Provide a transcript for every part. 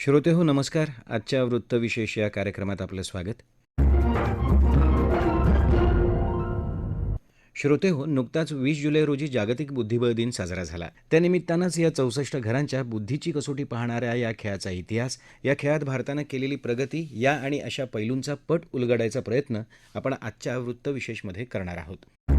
श्रोते हो नमस्कार. आजच्या वृत्तविशेष या कार्यक्रमात आपलं स्वागत. श्रोते हो नुकताच वीस जुलै रोजी जागतिक बुद्धिबळ दिन साजरा झाला. त्यानिमित्तानंच या चौसष्ट घरांच्या बुद्धीची कसोटी पाहणाऱ्या या खेळाचा इतिहास या खेळात भारतानं केलेली प्रगती या आणि अशा पैलूंचा पट उलगडायचा प्रयत्न आपण आजच्या वृत्तविशेषमध्ये करणार आहोत.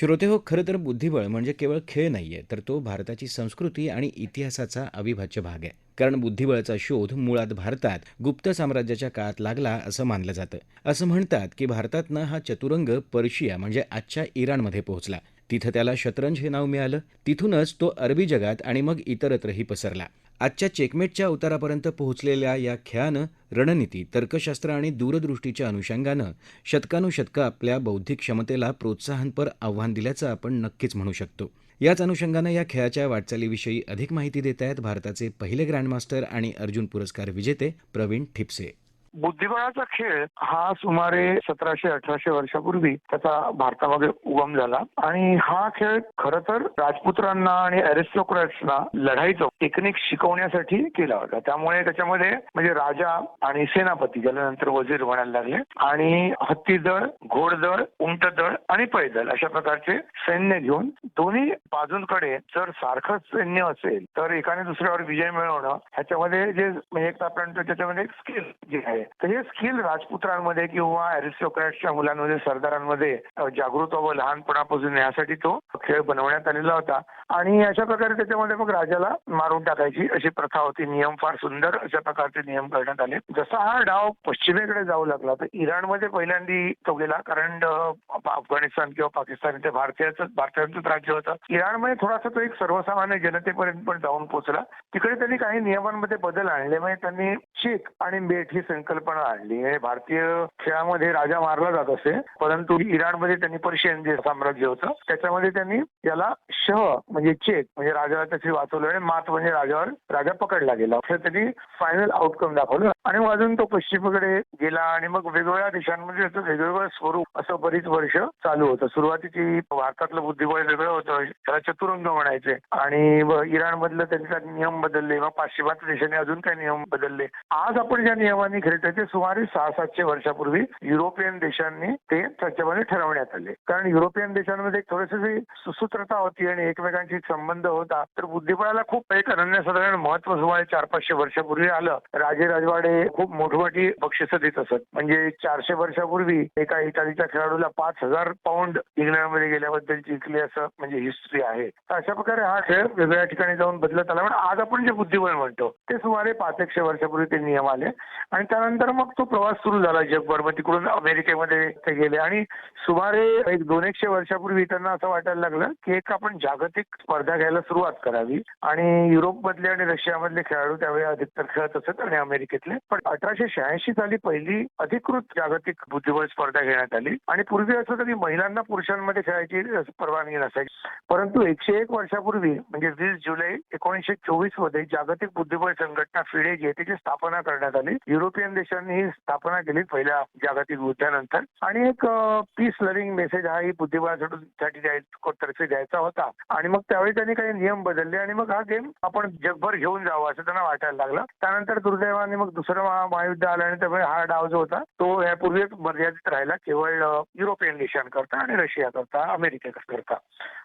श्रोते हो खरं तर बुद्धिबळ म्हणजे केवळ खेळ नाहीये तर तो भारताची संस्कृती आणि इतिहासाचा अविभाज्य भाग आहे. कारण बुद्धिबळाचा शोध मुळात भारतात गुप्त साम्राज्याच्या काळात लागला असं मानलं जातं. असं म्हणतात की भारतातनं हा चतुरंग पर्शिया म्हणजे आजच्या इराणमध्ये पोहोचला. तिथं त्याला शतरंज हे नाव मिळालं. तिथूनच तो अरबी जगात आणि मग इतरत्रही पसरला. आजच्या चेकमेटच्या उतारापर्यंत पोहोचलेल्या या खेळानं रणनीती तर्कशास्त्र आणि दूरदृष्टीच्या अनुषंगानं शतकानुशतकं आपल्या बौद्धिक क्षमतेला प्रोत्साहनपर आव्हान दिल्याचं आपण नक्कीच म्हणू शकतो. याच अनुषंगानं या खेळाच्या वाटचालीविषयी अधिक माहिती देत आहेत भारताचे पहिले ग्रँडमास्टर आणि अर्जुन पुरस्कार विजेते प्रवीण ठिपसे. बुद्धिबळाचा खेळ हा सुमारे सतराशे अठराशे वर्षापूर्वी त्याचा भारतामध्ये उगम झाला. आणि हा खेळ खर तर राजपुत्रांना आणि अरिस्टोक्रॅट्सना लढाईचं टेक्निक शिकवण्यासाठी केला होता. त्यामुळे त्याच्यामध्ये म्हणजे राजा आणि सेनापती ज्याला नंतर वजीर म्हणायला लागले आणि हत्तीदळ घोडदळ उंटदळ आणि पैदल अशा प्रकारचे सैन्य घेऊन दोन्ही बाजूंकडे जर सारखंच सैन्य असेल तर एकाने दुसऱ्यावर विजय मिळवणं ह्याच्यामध्ये जे म्हणजे एक आपण त्याच्यामध्ये एक स्किल जे आहे तर हे स्किल राजपुत्रांमध्ये किंवा अरिस्टोक्रॅटच्या मुलांमध्ये सरदारांमध्ये जागृत व्हावं लहानपणापासून. यासाठी तो खेळ बनवण्यात आलेला होता. आणि अशा प्रकारे त्याच्यामध्ये मग राजाला मारून टाकायची अशी प्रथा होती. नियम फार सुंदर अशा प्रकारचे नियम करण्यात आले. जसा हा डाव पश्चिमेकडे जाऊ लागला तर इराणमध्ये पहिल्यांदी तो गेला. कारण अफगाणिस्तान किंवा पाकिस्तान इथे भारतीयच भारतीयांचंच राज्य होतं. इराणमध्ये थोडासा तो एक सर्वसामान्य जनतेपर्यंत पण जाऊन पोहोचला. तिकडे त्यांनी काही नियमांमध्ये बदल आणले. म्हणजे त्यांनी शीख आणि मेट ही संकल्पना आणली आणि भारतीय खेळामध्ये राजा मारला जात असे परंतु इराणमध्ये त्यांनी पर्शियन जे साम्राज्य होतं त्याच्यामध्ये त्यांनी याला शह म्हणजे चेक म्हणजे राजाला त्याची वाचवलं आणि मात म्हणजे राजावर राजा पकडला गेला. असं त्यांनी फायनल आउटकम दाखवलं. आणि अजून तो पश्चिमेकडे गेला आणि मग वेगवेगळ्या देशांमध्ये त्याचं वेगवेगळं स्वरूप असं बरीच वर्ष चालू होतं. सुरुवातीची भारतातलं बुद्धिबळ वेगळं होतं त्याला चतुरंग म्हणायचे. आणि इराण इराणमधलं त्यांचा नियम बदलले मग पाश्चिमात्य देशांनी अजून काही नियम बदलले. आज आपण ज्या नियमांनी खेळ त्याचे सुमारे सहा सातशे वर्षापूर्वी युरोपियन देशांनी ते त्याच्यामध्ये ठरवण्यात आले. कारण युरोपियन देशांमध्ये एक थोडीशी सुसूत्रता होती आणि एकमेकांशी संबंध होता. तर बुद्धिबळाला खूप एक अनन्यसाधारण महत्त्व सुमारे चार पाचशे वर्षापूर्वी आलं. राजे राजवाडे खूप मोठमोठी बक्षिसं देत असत. म्हणजे चारशे वर्षापूर्वी एका इटालीच्या खेळाडूला पाच हजार पाऊंड इंग्लंडमध्ये गेल्याबद्दल जिंकले असं म्हणजे हिस्ट्री आहे. तर अशा प्रकारे हा खेळ वेगवेगळ्या ठिकाणी जाऊन बदलत आला. पण आज आपण जे बुद्धिबळ म्हणतो ते सुमारे पाच एकशे वर्षापूर्वी ते नियम आले. आणि त्यानंतर मग तो प्रवास सुरू झाला जगभर. मग तिकडून अमेरिकेमध्ये ते गेले. आणि सुमारे एक दोन एकशे वर्षापूर्वी त्यांना असं वाटायला लागलं की एक आपण जागतिक स्पर्धा घ्यायला सुरुवात करावी. आणि युरोपमधले आणि रशियामधले खेळाडू त्यावेळी अधिकतर खेळत असत आणि अमेरिकेतले. पण अठराशे शहाऐंशी साली पहिली अधिकृत जागतिक बुद्धिबळ स्पर्धा घेण्यात आली. आणि पूर्वी असं होतं की महिलांना पुरुषांमध्ये खेळायची परवानगी नसायची. परंतु एकशे एक वर्षापूर्वी म्हणजे वीस जुलै एकोणीशे चोवीसमध्ये जागतिक बुद्धिबळ संघटना फिडे जी आहे त्याची स्थापना करण्यात आली. युरोपियन देशांनी ही स्थापना केली पहिल्या जागतिक युद्धानंतर. आणि एक पीस लर्निंग मेसेज हा ही बुद्धिबळासाठी द्यायचा तर्फे द्यायचा होता. आणि मग त्यावेळी त्यांनी काही नियम बदलले आणि मग हा गेम आपण जगभर घेऊन जावं असं त्यांना वाटायला लागलं. त्यानंतर दुर्दैवाने मग दुसरं महायुद्ध आलं आणि त्यामुळे हा डाव जो होता तो यापूर्वी मर्यादित राहिला. केवळ युरोपियन देशांकरता आणि रशिया करता अमेरिकेकरता.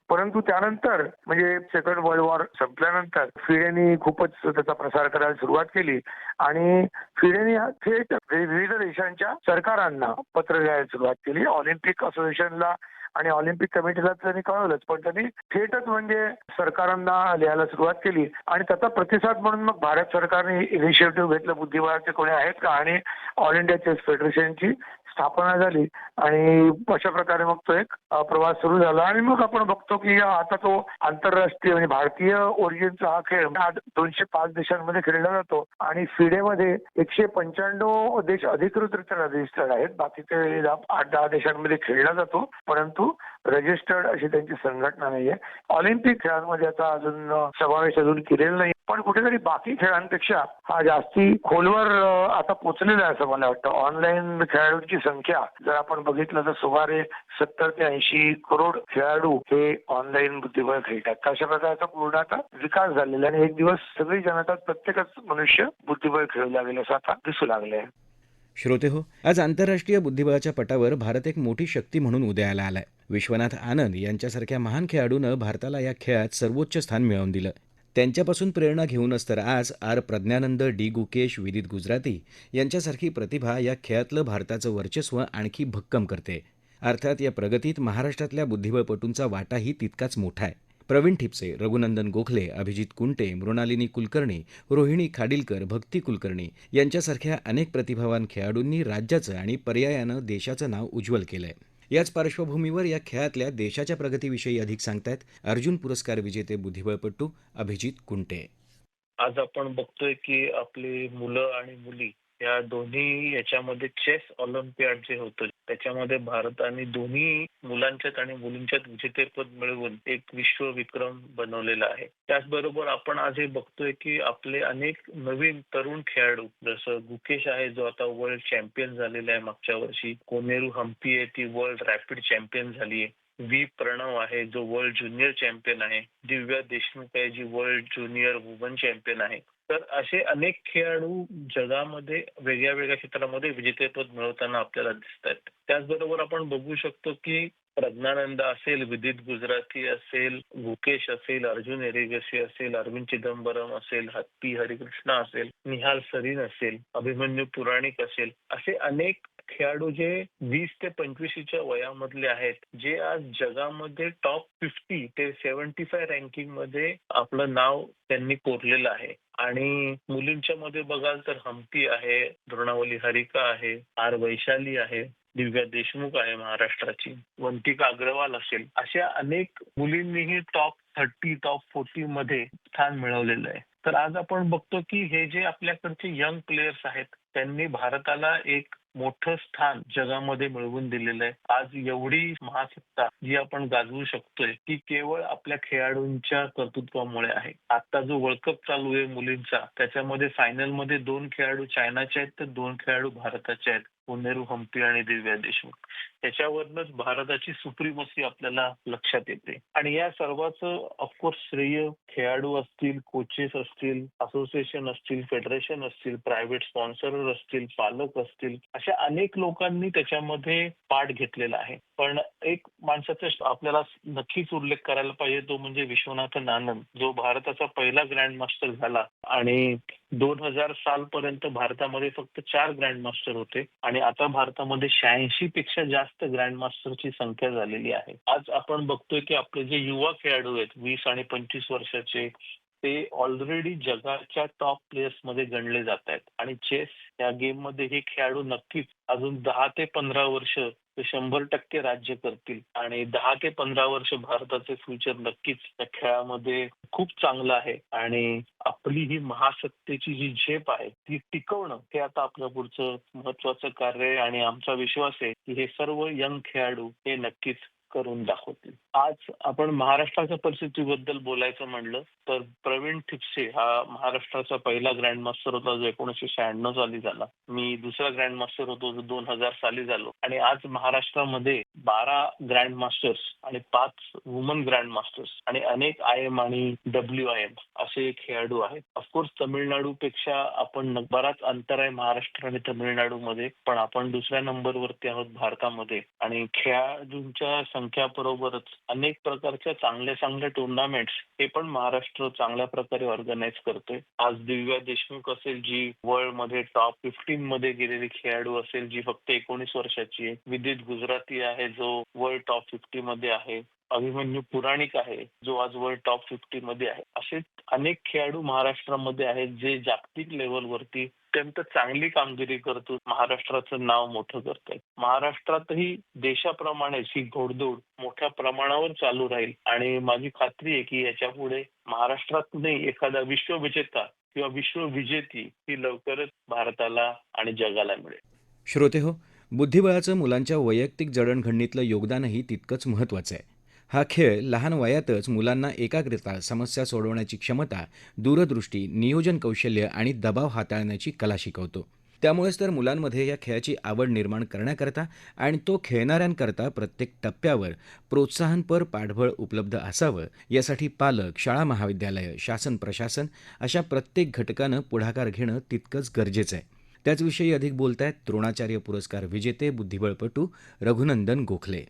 परंतु त्यानंतर म्हणजे सेकंड वर्ल्ड वॉर संपल्यानंतर फिडेनी खूपच त्याचा प्रसार करायला सुरुवात केली. आणि फिडेनी हा थेट विविध देशांच्या सरकारांना पत्र लिहायला सुरुवात केली. ऑलिम्पिक असोसिएशनला आणि ऑलिम्पिक कमिटीला त्यांनी कळवलंच पण त्यांनी थेटच म्हणजे सरकारांना लिहायला सुरुवात केली. आणि त्याचा प्रतिसाद म्हणून मग भारत सरकारने इनिशिएटिव्ह घेतलं. बुद्धिबळाचे कोणी आहेत का? आणि ऑल इंडिया चेस फेडरेशनची स्थापना झाली आणि अशा प्रकारे मग तो एक प्रवास सुरू झाला. आणि मग आपण बघतो की आता तो आंतरराष्ट्रीय म्हणजे भारतीय ओरिजिनचा हा खेळ आज दोनशे पाच देशांमध्ये खेळला जातो. आणि फिडेमध्ये एकशे पंच्याण्णव देश अधिकृतरित्या रजिस्टर्ड आहेत. बाकीचे दहा- आठ दहा देशांमध्ये खेळला जातो. परंतु रजिस्टर्ड अशी त्यांची संघटना नाहीये. ऑलिम्पिक खेळांमध्ये आता अजून समावेश अजून केलेला नाही पण कुठेतरी बाकी खेळांपेक्षा हा जास्ती खोलवर आता पोचलेला आहे असं मला वाटतं. ऑनलाईन खेळाडूंची संख्या जर आपण बघितलं तर सुमारे सत्तर ते ऐंशी करोड खेळाडू हे ऑनलाईन बुद्धिबळ खेळतात. अशा प्रकारचा पूर्ण आता विकास झालेला आहे. आणि एक दिवस सगळी जनता प्रत्येकच मनुष्य बुद्धिबळ खेळू लागेल असं आता दिसू लागले श्रोते हो आज आंतरराष्ट्रीय बुद्धिबळाच्या पटावर भारत एक मोठी शक्ती म्हणून उदयाला आलाय. विश्वनाथ आनंद यांच्यासारख्या महान खेळाडूनं भारताला या खेळात सर्वोच्च स्थान मिळवून दिलं. त्यांच्यापासून प्रेरणा घेऊनच तर आज आर. प्रज्ञानंद डी. गुकेश विदित गुजराती यांच्यासारखी प्रतिभा या खेळातलं भारताचं वर्चस्व आणखी भक्कम करते. अर्थात या प्रगतीत महाराष्ट्रातल्या बुद्धिबळपटूंचा वाटाही तितकाच मोठा आहे. प्रवीण ठिपसे रघुनंदन गोखले अभिजित कुंटे मृणालिनी कुलकर्णी रोहिणी खाडिलकर भक्ती कुलकर्णी यांच्यासारख्या अनेक प्रतिभावान खेळाडूंनी राज्याचं आणि पर्यायानं देशाचं नाव उज्ज्वल केलं आहे याच पार्श्वभूमीवर या खेळातल्या देशाच्या प्रगतीविषयी अधिक सांगतायत अर्जुन पुरस्कार विजेते बुद्धिबळपटू अभिजित कुंटे. आज आपण बघतोय की आपली मुलं आणि मुली या दोन्ही याच्यामध्ये चेस ऑलिम्पियाड जे होतं त्याच्यामध्ये भारताने दोन्ही मुलांच्यात आणि मुलींच्यात विजेतेपद मिळवून एक विश्व विक्रम बनवलेला आहे. त्याचबरोबर आपण आज हे बघतोय की आपले अनेक नवीन तरुण खेळाडू जसं गुकेश आहे जो आता वर्ल्ड चॅम्पियन झालेला आहे मागच्या वर्षी. कोनेरू हम्पी आहे ती वर्ल्ड रॅपिड चॅम्पियन झाली आहे. व्ही प्रणव आहे जो वर्ल्ड ज्युनियर चॅम्पियन आहे. दिव्या देशमुख आहे जी वर्ल्ड ज्युनियर वुमन चॅम्पियन आहे. तर असे अनेक खेळाडू जगामध्ये वेगळ्या वेगळ्या क्षेत्रामध्ये विजेतेपद मिळवताना आपल्याला दिसत आहेत त्याचबरोबर आपण बघू शकतो की प्रज्ञानंद असेल विदित गुजराती असेल गुकेश असेल अर्जुन एरेगसी असेल अरविंद चिदंबरम असेल हत्ती हरिकृष्ण असेल निहाल सरीन असेल अभिमन्यू पुराणिक असेल असे अनेक खेळाडू जे वीस ते पंचवीसच्या वयामधले आहेत जे आज जगामध्ये टॉप फिफ्टी ते सेव्हन्टी फाय रँकिंगमध्ये आपलं नाव त्यांनी कोरलेलं आहे. आणि मुलींच्या मध्ये बघाल तर हम्पी आहे द्रोणावली हरिका आहे आर वैशाली आहे दिव्या देशमुख आहे महाराष्ट्राची वंतिका अग्रवाल असेल. अशा अनेक मुलींनीही टॉप थर्टी टॉप फोर्टी मध्ये स्थान मिळवलेलं आहे. तर आज आपण बघतो की हे जे आपल्याकडचे यंग प्लेयर्स आहेत त्यांनी भारताला एक मोठं स्थान जगामध्ये मिळवून दिलेलं आहे आज एवढी महासत्ता जी आपण गाजवू शकतोय ती केवळ आपल्या खेळाडूंच्या कर्तृत्वामुळे आहे. आता जो वर्ल्ड कप चालू आहे मुलींचा त्याच्यामध्ये फायनलमध्ये दोन खेळाडू चायनाचे आहेत तर दोन खेळाडू भारताचे आहेत. पुनेरू हम्पी आणि दिव्या देशमुख. त्याच्यावरनच भारताची सुप्रीमसी आपल्याला लक्षात येते. आणि या सर्वांचं ऑफकोर्स श्रेय खेळाडू असतील कोचेस असतील असोसिएशन असतील फेडरेशन असतील प्रायव्हेट स्पॉन्सर असतील पालक असतील अशा अनेक लोकांनी त्याच्यामध्ये पाठ घेतलेला आहे. पण एक माणसाचा आपल्याला नक्कीच उल्लेख करायला पाहिजे तो म्हणजे विश्वनाथन आनंद जो भारताचा पहिला ग्रँड मास्टर झाला आणि दोन हजार साल पर्यंत भारतामध्ये फक्त चार ग्रँड मास्टर होते आणि आता भारतामध्ये शहाऐंशी पेक्षा जास्त ग्रँड मास्टरची संख्या झालेली आहे. आज आपण बघतोय की आपले जे युवा खेळाडू आहेत वीस आणि पंचवीस वर्षाचे ते ऑलरेडी जगाच्या टॉप प्लेयर्समध्ये गणले जात आहेत. आणि चेस या गेममध्ये हे खेळाडू नक्कीच अजून दहा ते पंधरा वर्ष ते शंभर टक्के राज्य करतील. आणि दहा ते पंधरा वर्ष भारताचे फ्युचर नक्कीच या खेळामध्ये खूप चांगलं आहे. आणि आपली ही महासत्तेची जी झेप आहे ती टिकवणं हे आता आपल्या पुढचं महत्वाचं कार्य आहे. आणि आमचा विश्वास आहे की हे सर्व यंग खेळाडू हे नक्कीच करून दाखवतील. आज आपण महाराष्ट्राच्या परिस्थितीबद्दल बोलायचं म्हणलं तर प्रवीण ठिपसे हा महाराष्ट्राचा पहिला ग्रँड मास्टर होता जो एकोणीशे शहाण्णव साली झाला. मी दुसरा ग्रँड मास्टर होतो जो दोन हजार साली झालो. आणि आज महाराष्ट्रामध्ये बारा ग्रँड मास्टर्स आणि पाच वुमन ग्रँड मास्टर्स आणि अनेक आय एम आणि डब्ल्यू आय एम असे खेळाडू आहेत. ऑफकोर्स तमिळनाडू पेक्षा आपण बराच अंतर आहे महाराष्ट्र आणि तामिळनाडूमध्ये पण आपण दुसऱ्या नंबरवरती आहोत भारतामध्ये. आणि खेळाडूंच्या संख्याबरोबरच अनेक प्रकारच्या चांगल्या चांगल्या टुर्नामेंट्स हे पण महाराष्ट्र चांगल्या प्रकारे ऑर्गनाईज करतोय. आज दिव्या देशमुख असेल जी वर्ल्डमध्ये टॉप फिफ्टीन मध्ये गेलेली खेळाडू असेल जी फक्त एकोणीस वर्षाची आहे. विदित गुजराती आहे जो वर्ल्ड टॉप फिफ्टी मध्ये आहे. अभिमन्यू पुराणिक आहे जो आज टॉप फिफ्टी मध्ये आहे. असे अनेक खेळाडू महाराष्ट्रामध्ये आहेत जे जागतिक लेवलवरती अत्यंत चांगली कामगिरी करतो महाराष्ट्राचं नाव मोठं करतायत महाराष्ट्रातही देशाप्रमाणेच ही घोडदौड मोठ्या प्रमाणावर चालू राहील. आणि माझी खात्री आहे की याच्यापुढे महाराष्ट्रात नाही एखादा विश्वविजेता किंवा विश्वविजेती ही लवकरच भारताला आणि जगाला मिळेल. श्रोते हो बुद्धिबळाचं मुलांच्या वैयक्तिक जडणघडणीतलं योगदानही तितकंच महत्वाचं आहे. हा खेळ लहान वयातच मुलांना एकाग्रता समस्या सोडवण्याची क्षमता दूरदृष्टी नियोजन कौशल्य आणि दबाव हाताळण्याची कला शिकवतो. त्यामुळेच तर मुलांमध्ये या खेळाची आवड निर्माण करण्याकरता आणि तो खेळणाऱ्यांकरता प्रत्येक टप्प्यावर प्रोत्साहनपर पाठबळ उपलब्ध असावं यासाठी पालक शाळा महाविद्यालयं शासन प्रशासन अशा प्रत्येक घटकानं पुढाकार घेणं तितकंच गरजेचं आहे. त्याचविषयी अधिक बोलत आहेत द्रोणाचार्य पुरस्कार विजेते बुद्धिबळपटू रघुनंदन गोखले.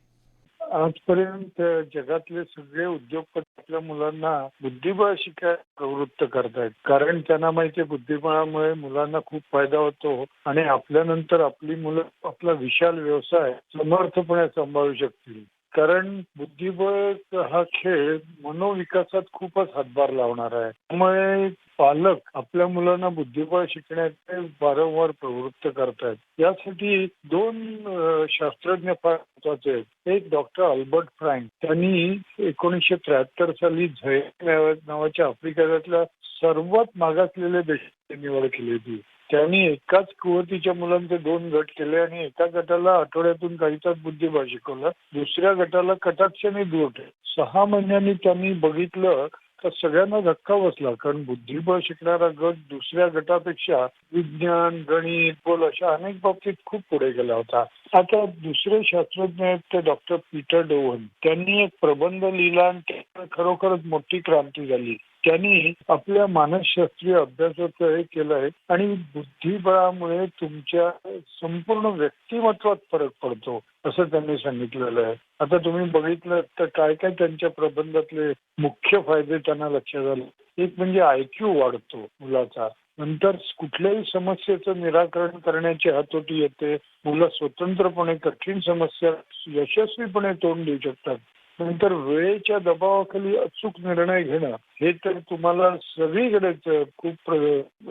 आजपर्यंत जगातले सगळे उद्योगपती आपल्या मुलांना बुद्धिबळ शिकायला प्रवृत्त करतायत. कारण त्यांना माहिती बुद्धिबळामुळे मुलांना खूप फायदा होतो आणि आपल्यानंतर आपली मुलं आपला विशाल व्यवसाय समर्थपणे सांभाळू शकतील. कारण बुद्धिबळ हा खेळ मनोविकासात खूपच हातभार लावणार आहे. त्यामुळे पालक आपल्या मुलांना बुद्धिबळ शिकण्याचे वारंवार प्रवृत्त करतायत. यासाठी दोन शास्त्रज्ञ फार महत्त्वाचे आहेत. एक डॉक्टर अल्बर्ट फ्रँक. त्यांनी एकोणीसशे त्र्याहत्तर साली झय नावाच्या आफ्रिकेतल्या सर्वात मागासलेल्या देशाची निवड केली होती. त्यांनी एकाच कुवतीच्या मुलांचे दोन गट केले आणि एका गटाला आठवड्यातून काही तास बुद्धिबळ शिकवलं. दुसऱ्या गटाला कटाक्षाने दूर सहा महिन्यांनी त्यांनी बघितलं तर सगळ्यांना धक्का बसला कारण बुद्धिबळ शिकणारा गट दुसऱ्या गटापेक्षा विज्ञान गणित बोल अशा अनेक बाबतीत खूप पुढे गेला होता. आता दुसरे शास्त्रज्ञ आहेत ते डॉक्टर पीटर डोव्हन. त्यांनी एक प्रबंध लिहिला आणि त्यामुळे खरोखरच मोठी क्रांती झाली. त्यांनी आपल्या मानसशास्त्रीय अभ्यासाचं हे केलंय आणि बुद्धिबळामुळे तुमच्या संपूर्ण व्यक्तिमत्वात फरक पडतो असं त्यांनी सांगितलेलं आहे. आता तुम्ही बघितलं तर काय काय त्यांच्या प्रबंधातले मुख्य फायदे त्यांना लक्षात आले. एक म्हणजे आयक्यू वाढतो मुलाचा. नंतर कुठल्याही समस्येचं निराकरण करण्याची हातोटी येते. मुलं स्वतंत्रपणे कठीण समस्या यशस्वीपणे तोंड देऊ शकतात. नंतर वेळेच्या दबावाखाली अचूक निर्णय घेणं हे तर तुम्हाला सगळीकडेच खूप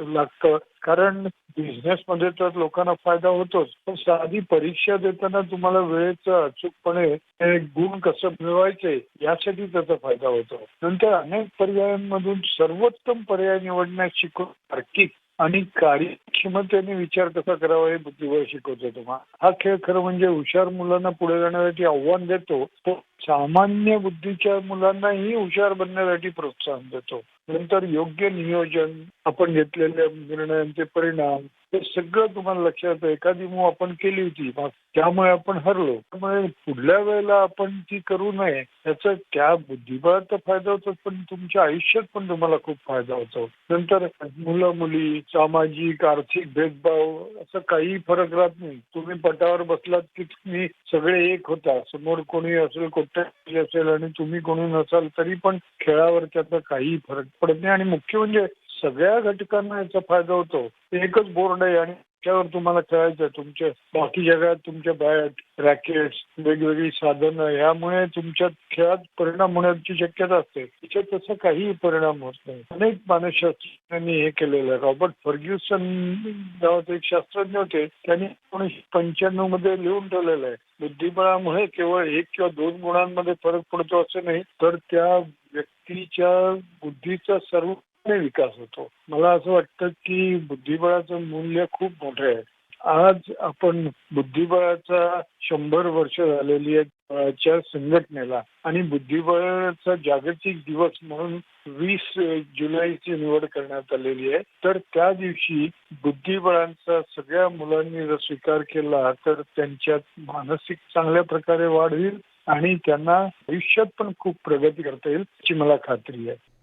लागतं. कारण बिझनेसमध्ये तर लोकांना फायदा होतोच. पण साधी परीक्षा देताना तुम्हाला वेळेचं अचूकपणे गुण कसं मिळवायचे यासाठी त्याचा फायदा होतो. नंतर अनेक पर्यायांमधून सर्वोत्तम पर्याय निवडण्यास शिकून तार्किक आणि कार्यक्षमतेने विचार कसा करावा हे बुद्धिबळ शिकवतो तुम्हाला हा खेळ खरं म्हणजे हुशार मुलांना पुढे जाण्यासाठी आव्हान देतो. तो सामान्य बुद्धीच्या मुलांनाही हुशार बनण्यासाठी प्रोत्साहन देतो. नंतर योग्य नियोजन आपण घेतलेल्या निर्णयांचे परिणाम हे सगळं तुम्हाला लक्षात आहे. एखादी मूव आपण केली होती त्यामुळे आपण हरलो. त्यामुळे पुढल्या वेळेला आपण ती करू नये याचा त्या बुद्धिबळात तर फायदा होतो पण तुमच्या आयुष्यात पण तुम्हाला खूप फायदा होतो. नंतर मुलं मुली सामाजिक आर्थिक भेदभाव असं काही फरक राहत नाही. तुम्ही पटावर बसलात की तुम्ही सगळे एक होता. समोर कोणी असेल कोणत्या असेल आणि तुम्ही कोणी नसाल तरी पण खेळावर त्याचा काही फरक पडत नाही. आणि मुख्य म्हणजे सगळ्या घटकांना याचा फायदा होतो. एकच बोर्ड आहे आणि त्याच्यावर तुम्हाला खेळायचं तुमच्या बाकी जगात तुमच्या बॅट रॅकेट्स वेगवेगळी साधनं यामुळे तुमच्या खेळात परिणाम होण्याची शक्यता असते. त्याच्यात तसा काही परिणाम होत नाही. अनेक मानसशास्त्रज्ञांनी हे केलेलं आहे. रॉबर्ट फर्ग्युसन नावाचे एक शास्त्रज्ञ होते. त्यांनी एकोणीसशे पंच्याण्णवमध्ये लिहून ठेवलेलं आहे. बुद्धिबळामुळे केवळ एक किंवा दोन गुणांमध्ये फरक पडतो असं नाही तर त्या व्यक्तीच्या बुद्धीचा सर्व विकास होतो. मला असं वाटतं की बुद्धिबळाचं मूल्य खूप मोठं आहे. आज आपण बुद्धिबळाचा शंभर वर्ष झालेली आहे संघटनेला. आणि बुद्धिबळाचा जागतिक दिवस म्हणून वीस जुलैची निवड करण्यात आलेली आहे. तर त्या दिवशी बुद्धिबळांचा सगळ्या मुलांनी जर स्वीकार केला तर त्यांच्यात मानसिक चांगल्या प्रकारे वाढ होईल आणि त्यांना आयुष्यात पण खूप प्रगती करता येईल याची मला खात्री आहे.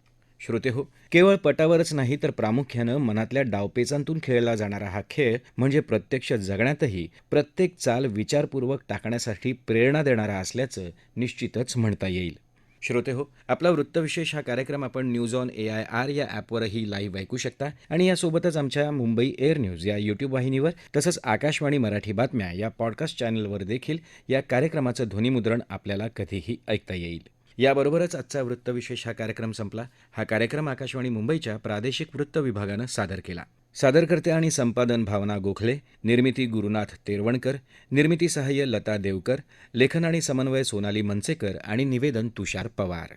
श्रोतेहो केवळ पटावरच नाही तर प्रामुख्यानं मनातल्या डावपेचांतून खेळला जाणारा हा खेळ म्हणजे प्रत्यक्ष जगण्यातही प्रत्येक चाल विचारपूर्वक टाकण्यासाठी प्रेरणा देणारा असल्याचं निश्चितच म्हणता येईल. श्रोते हो आपला वृत्तविशेष हा कार्यक्रम आपण news on A I R या ॲपवरही लाईव्ह ऐकू शकता आणि यासोबतच आमच्या मुंबई एअर न्यूज या यूट्यूब वाहिनीवर तसंच आकाशवाणी मराठी बातम्या या पॉडकास्ट चॅनलवर देखील या कार्यक्रमाचं ध्वनिमुद्रण आपल्याला कधीही ऐकता येईल. याबरोबरच आजचा वृत्तविशेष हा कार्यक्रम संपला. हा कार्यक्रम आकाशवाणी मुंबईच्या प्रादेशिक वृत्त विभागानं सादर केला. सादरकर्ते आणि संपादन भावना गोखले निर्मिती गुरुनाथ तेरवणकर निर्मिती सहाय्य लता देवकर लेखन आणि समन्वय सोनाली मनसेकर आणि निवेदन तुषार पवार.